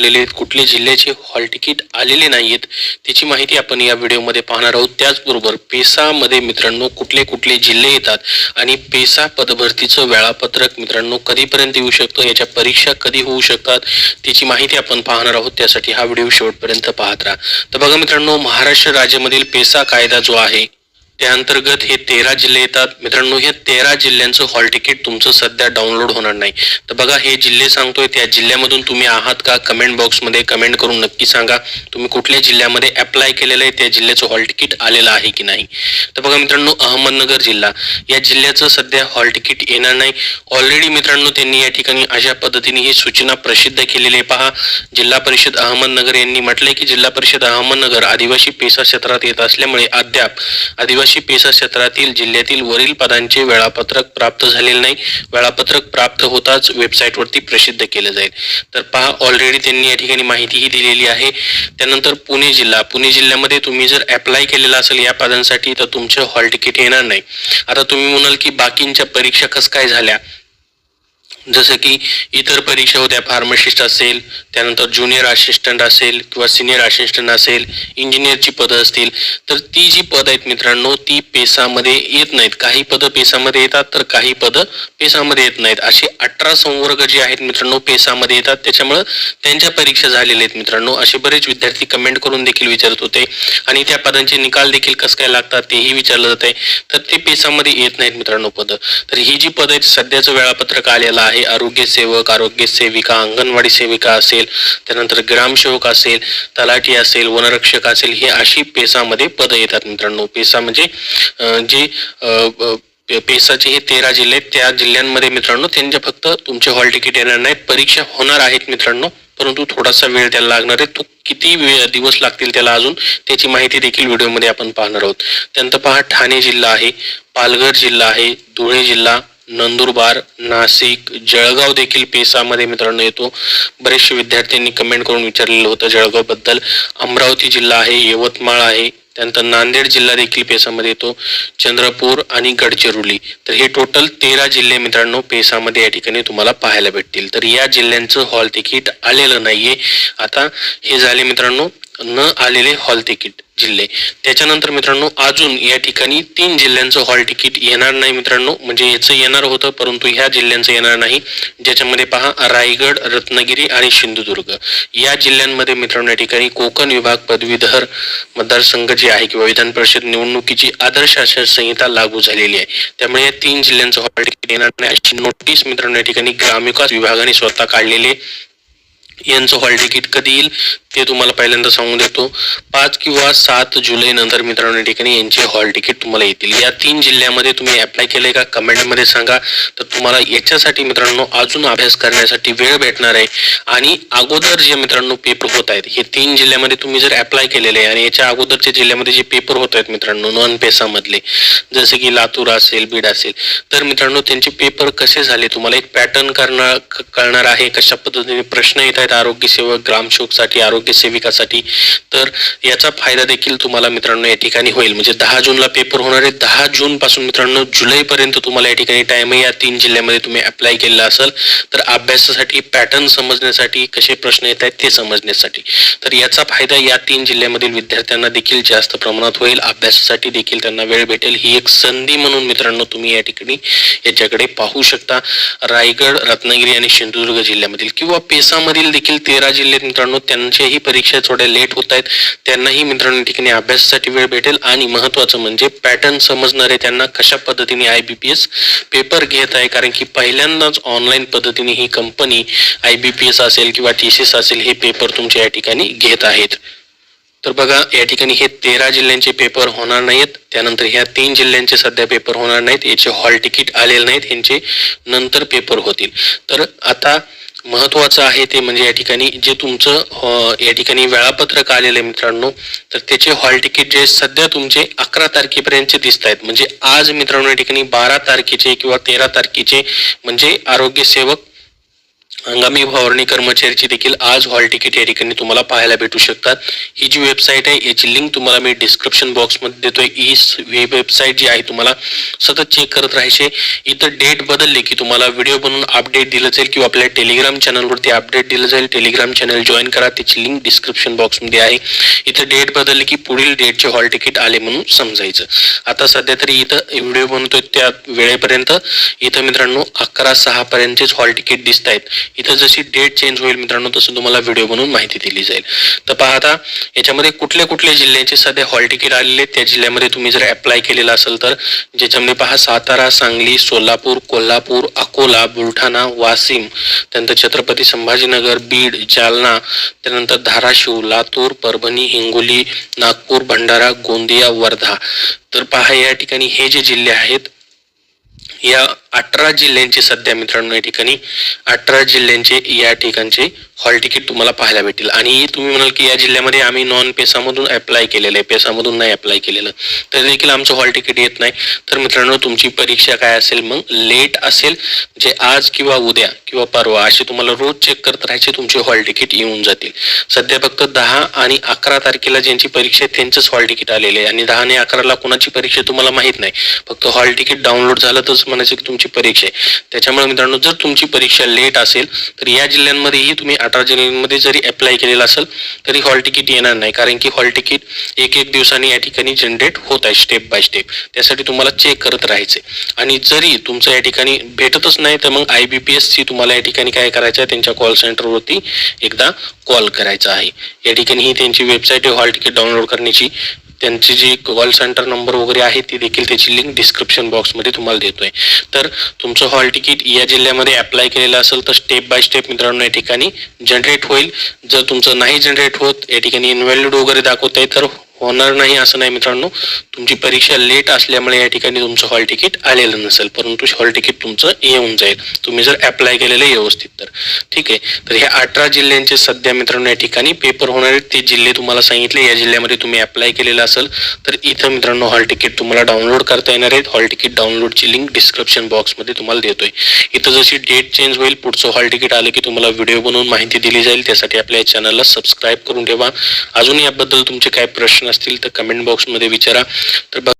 आलेले आहेत. कुठले जिल्ह्याचे हॉल तिकीट आलेले नाहीयेत. त्याची माहिती आपण या व्हिडिओमध्ये पाहणार आहोत. त्याचबरोबर पेसामध्ये मित्रांनो कुठले कुठले जिल्हे येतात आणि पेसा पदभरतीचं वेळापत्रक मित्रांनो कधीपर्यंत येऊ शकतं? याच्या परीक्षा कधी होऊ शकतात? त्याची माहिती आपण पाहणार आहोत. त्यासाठी हा व्हिडिओ शेवटपर्यंत पाहत राहा. तर बघा मित्रांनो महाराष्ट्र राज्यामधील पेसा कायदा जो आहे त्या अंतर्गत हे तेरा जिल्हे येतात. मित्रांनो हे तेरा जिल्ह्यांचं हॉल तिकीट तुमचं सध्या डाउनलोड होणार नाही. तर बघा हे जिल्हे सांगतोय त्या जिल्ह्यामधून तुम्ही आहात का? कमेंट बॉक्समध्ये कमेंट करून नक्की सांगा. तुम्ही कुठल्या जिल्ह्यामध्ये अप्लाय केलेलं आहे त्या जिल्ह्याचं हॉल तिकीट आलेलं आहे की नाही? तर बघा मित्रांनो अहमदनगर जिल्हा. या जिल्ह्याचं सध्या हॉल तिकीट येणार नाही. ऑलरेडी मित्रांनो त्यांनी या ठिकाणी अशा पद्धतीने ही सूचना प्रसिद्ध केलेली आहे. पहा जिल्हा परिषद अहमदनगर यांनी म्हटलंय की जिल्हा परिषद अहमदनगर आदिवासी पेसा क्षेत्रात येत असल्यामुळे अद्याप आदिवासी पेसा क्षेत्रातील जिल्ह्यातील वरील पदांचे वेळापत्रक प्राप्त झालेले नाही. वेळापत्रक प्राप्त होताच वेबसाईटवरती प्रसिद्ध केलं जाईल. तर पहा ऑलरेडी त्यांनी या ठिकाणी माहितीही दिलेली आहे. त्यानंतर पुणे जिल्हा. पुणे जिल्ह्यामध्ये तुम्ही जर अप्लाय केलेला असेल या पदांसाठी तर तुमचं हॉल तिकीट येणार नाही. आता तुम्ही म्हणाल की बाकींच्या परीक्षा कसं काय झाल्या? जसं की इतर परीक्षा होत्या फार्मसिस्ट असेल त्यानंतर ज्युनियर असिस्टंट असेल किंवा सिनियर असिस्टंट असेल इंजिनियरची पदं असतील तर ती जी पदं आहेत मित्रांनो ती पेसामध्ये येत नाहीत. काही पदं पेसामध्ये येतात तर काही पदं पेसामध्ये येत नाहीत. असे अठरा संवर्ग जे आहेत मित्रांनो पेसामध्ये येतात. त्याच्यामुळं त्यांच्या परीक्षा झालेल्या आहेत मित्रांनो. असे बरेच विद्यार्थी कमेंट करून देखील विचारत होते. आणि त्या पदांचे निकाल देखील कसं काय लागतात तेही विचारलं जात आहे तर ते पेसामध्ये येत नाहीत मित्रांनो पदं. तर ही जी पदं आहेत सध्याचं वेळापत्रक आलेलं आहे आरोग्य सेवक आरोग्य सेविका अंगणवाडी सेविका असेल त्यानंतर ग्रामसेवक असेल तलाठी असेल वनरक्षक असेल हे अशी पेसामध्ये पदं येतात मित्रांनो. पेसा म्हणजे जी जे पेसाचे हे तेरा जिल्हे आहेत त्या जिल्ह्यांमध्ये मित्रांनो त्यांच्या फक्त तुमचे हॉल तिकीट येणार नाही परीक्षा होणार आहेत मित्रांनो परंतु थोडासा वेळ त्याला लागणार आहे. तो किती वेळ दिवस लागतील त्याला अजून त्याची माहिती देखील व्हिडिओमध्ये आपण पाहणार आहोत. त्यानंतर पहा ठाणे जिल्हा आहे पालघर जिल्हा आहे धुळे जिल्हा नंदुरबार नाशिक जळगाव देखील पेसामध्ये मित्रांनो येतो. बरेचसे विद्यार्थ्यांनी कमेंट करून विचारलेलं होतं जळगावबद्दल. अमरावती जिल्हा आहे यवतमाळ आहे त्यानंतर नांदेड जिल्हा देखील पेसामध्ये येतो. चंद्रपूर आणि गडचिरोली. तर हे टोटल तेरा जिल्हे मित्रांनो पेसामध्ये या ठिकाणी तुम्हाला पाहायला भेटतील. तर या जिल्ह्यांचं हॉल तिकीट आलेलं नाहीये. आता हे झाले मित्रांनो न आलेले हॉल तिकीट जिल्हे. त्याच्यानंतर मित्रांनो अजून या ठिकाणी तीन जिल्ह्यांचं हॉल तिकीट येणार नाही मित्रांनो. म्हणजे याचं येणार होतं परंतु ह्या जिल्ह्यांचं येणार नाही. ज्याच्यामध्ये पहा रायगड रत्नागिरी आणि सिंधुदुर्ग. या जिल्ह्यांमध्ये मित्रांनो या ठिकाणी कोकण विभाग पदवीधर मतदारसंघ जे आहे किंवा विधान परिषद निवडणुकीची आदर्श आचारसंहिता लागू झालेली आहे. त्यामुळे या तीन जिल्ह्यांचं हॉल तिकीट येणार नाही. अशी नोटीस मित्रांनो या ठिकाणी ग्रामविकास विभागाने स्वतः काढलेली यांचं हॉल तिकीट कधी येईल? हे तुम्हाला पहिल्यांदा सांगून देतो. पाच किंवा सात जुलै नंतर मित्रांनो या ठिकाणी यांचे हॉल तिकीट तुम्हाला येतील. या तीन जिल्ह्यामध्ये तुम्ही अप्लाय केलंय का? कमेंटमध्ये सांगा. तर तुम्हाला याच्यासाठी मित्रांनो अजून अभ्यास करण्यासाठी वेळ भेटणार आहे. आणि अगोदर जे मित्रांनो पेपर होत आहेत हे तीन जिल्ह्यामध्ये तुम्ही जर अप्लाय केलेले आहे आणि याच्या अगोदरच्या जिल्ह्यामध्ये जे पेपर होत आहेत मित्रांनो नॉन पेसामधले जसे की लातूर असेल बीड असेल तर मित्रांनो त्यांचे पेपर कसे झाले? तुम्हाला एक पॅटर्न करणार कळणार आहे? कशा पद्धतीने प्रश्न येत आहेत? आरोग्यसेवक ग्रामसेवकसाठी आरोग्य सेविकासाठी. तर याचा फायदा देखील तुम्हाला मित्रांनो या ठिकाणी होईल. म्हणजे दहा जूनला पेपर होणार आहे. दहा जून पासून मित्रांनो जुलैपर्यंत तुम्हाला या ठिकाणी टाइम आहे. या तीन जिल्ह्यामध्ये तुम्ही अप्लाय केलेला असेल. तर अभ्यासासाठी पॅटर्न समजण्यासाठी कसे प्रश्न येत आहेत ते समजण्यासाठी. तर याचा फायदा या तीन जिल्ह्यामधील विद्यार्थ्यांना देखील जास्त प्रमाणात होईल. अभ्यासासाठी देखील त्यांना वेळ भेटेल. ही एक संधी म्हणून मित्रांनो तुम्ही या ठिकाणी याच्याकडे पाहू शकता. रायगड रत्नागिरी आणि सिंधुदुर्ग जिल्ह्यामधील किंवा पेसामधील देखील तेरा जिल्हे मित्रांनो त्यांचे ज्यांच्याही परीक्षा थोड्या लेट होत आहेत. त्यांनाही मित्रांनो ठिकाणी अभ्यासासाठी वेळ भेटेल. आणि महत्वाचं म्हणजे पॅटर्न समजणारे त्यांना कशा पद्धतीने I B P S paper घेत आहे. कारण की पहिल्यांदाच ऑनलाईन पद्धतीने ही company I B P S असेल किंवा टी सी एस असेल हे पेपर तुमच्या या ठिकाणी घेत आहेत. तर बघा या ठिकाणी हे तेरा जिल्ह्यांचे पेपर होणार नाहीत. त्यानंतर ह्या तीन जिल्ह्यांचे सध्या पेपर होणार नाहीत. याचे हॉल तिकीट आलेले नाहीत. यांचे नंतर पेपर होतील. तर आता महत्वाचं आहे ते म्हणजे या ठिकाणी जे तुमचं या ठिकाणी वेळापत्रक आलेलं आहे मित्रांनो तर त्याचे हॉल तिकीट जे सध्या तुमचे अकरा तारखेपर्यंतचे दिसत आहेत म्हणजे आज मित्रांनो या ठिकाणी बारा तारखेचे किंवा तेरा तारखेचे म्हणजे आरोग्य सेवक हंगामी फवारणी कर्मचारीची देखील आज हॉल तिकीट या ठिकाणी तुम्हाला पाहायला भेटू शकतात. ही जी वेबसाईट आहे याची लिंक तुम्हाला मी डिस्क्रिप्शन बॉक्समध्ये देतोय. ही वेबसाईट जी आहे तुम्हाला सतत चेक करत राहायचे इथं डेट बदलली की तुम्हाला व्हिडिओ बनवून अपडेट दिलं जाईल किंवा आपल्या टेलिग्राम चॅनलवरती अपडेट दिलं जाईल. टेलिग्राम चॅनल जॉईन करा. त्याची लिंक डिस्क्रिप्शन बॉक्समध्ये आहे. इथं डेट बदलली की पुढील डेटचे हॉल तिकीट आले म्हणून समजायचं. आता सध्या तरी इथं व्हिडिओ बनवतोय त्या वेळेपर्यंत. इथं मित्रांनो अकरा सहापर्यंतचेच हॉल तिकीट दिसत आहेत इथं जशी डेट चेंज होईल मित्रांनो तसं तुम्हाला व्हिडिओ बनवून माहिती दिली जाईल. तर पाहता याच्यामध्ये कुठल्या कुठल्या जिल्ह्याचे सध्या हॉल तिकीट आलेले त्या जिल्ह्यामध्ये तुम्ही जर अप्लाय केलेलं असेल तर ज्याच्यामध्ये पहा सातारा सांगली सोलापूर कोल्हापूर अकोला बुलढाणा वाशिम त्यानंतर छत्रपती संभाजीनगर बीड जालना त्यानंतर धाराशिव लातूर परभणी हिंगोली नागपूर भंडारा गोंदिया वर्धा. तर पहा या ठिकाणी हे जे जिल्हे आहेत या अठरा जिल्ह्यांचे सध्या मित्रांनो या ठिकाणी अठरा जिल्ह्यांचे या ठिकाणचे हॉल तिकीट तुम्हाला पाहायला भेटेल. आणि तुम्ही म्हणाल की या जिल्ह्यामध्ये आम्ही नॉन पेसामधून अप्लाय केलेलं आहे. पेसामधून नाही अप्लाय केलेलं. तर देखील आमचं हॉल तिकीट येत नाही. तर मित्रांनो तुमची परीक्षा काय असेल? मग लेट असेल जे आज किंवा उद्या किंवा परवा अशी तुम्हाला रोज चेक करत राहायचे तुमचे हॉल तिकीट येऊन जातील. सध्या फक्त दहा आणि अकरा तारखेला ज्यांची परीक्षा आहे त्यांचंच हॉल तिकीट आलेले आहे. आणि दहा आणि अकराला कोणाची परीक्षा तुम्हाला माहीत नाही. फक्त हॉल तिकीट डाउनलोड झालं तरच म्हणायचं की तुमची परीक्षा आहे. त्याच्यामुळे मित्रांनो जर तुमची परीक्षा लेट असेल तर या जिल्ह्यांमध्येही तुम्ही अठरा जिल्ह्यांमध्ये जरी अप्लाय केलेलं असेल तरी हॉल तिकीट येणार नाही. कारण की हॉल तिकीट एक एक दिवसांनी या ठिकाणी जनरेट होत आहे स्टेप बाय स्टेप त्यासाठी तुम्हाला चेक करत राहायचे आणि जरी तुमचं या ठिकाणी भेटतच नाही तर मग I B P S C तुम्हाला या ठिकाणी काय करायचं आहे त्यांच्या कॉल सेंटरवरती एकदा कॉल करायचा आहे. या ठिकाणी ही त्यांची वेबसाईट आहे हॉल तिकीट डाउनलोड करण्याची. त्यांची जी कॉल सेंटर नंबर वगैरे आहे ती देखील त्याची लिंक डिस्क्रिप्शन बॉक्समध्ये तुम्हाला देतोय. तर तुमचं हॉल तिकीट या जिल्ह्यामध्ये अप्लाय केलेलं असेल तर स्टेप बाय स्टेप मित्रांनो या ठिकाणी जनरेट होईल. जर तुमचं नाही जनरेट होत या ठिकाणी इनव्हॅलिड वगैरे दाखवत आहे तर होणार नाही असं नाही मित्रांनो. तुमची परीक्षा लेट असल्यामुळे या ठिकाणी तुमचं हॉल तिकीट आलेलं नसेल परंतु हॉल तिकीट तुमचं येऊन जाईल. तुम्ही जर अप्लाय केलेलं व्यवस्थित तर. ठीक आहे? तर ह्या अठरा जिल्ह्यांचे सध्या मित्रांनो या ठिकाणी पेपर होणार आहेत. ते जिल्हे तुम्हाला सांगितले या जिल्ह्यामध्ये तुम्ही अप्लाय केलेलं असेल तर इथं मित्रांनो हॉल तिकीट तुम्हाला डाउनलोड करता येणार आहेत. हॉल तिकीट डाउनलोडची लिंक डिस्क्रिप्शन बॉक्समध्ये तुम्हाला देतोय. इथं जशी डेट चेंज होईल पुढचं हॉल तिकीट आलं की तुम्हाला व्हिडिओ बनवून माहिती दिली जाईल. त्यासाठी आपल्या चॅनलला सबस्क्राईब करून ठेवा. अजून याबद्दल तुमचे काय प्रश्न असतील तर कमेंट बॉक्समध्ये विचारा. तर बघ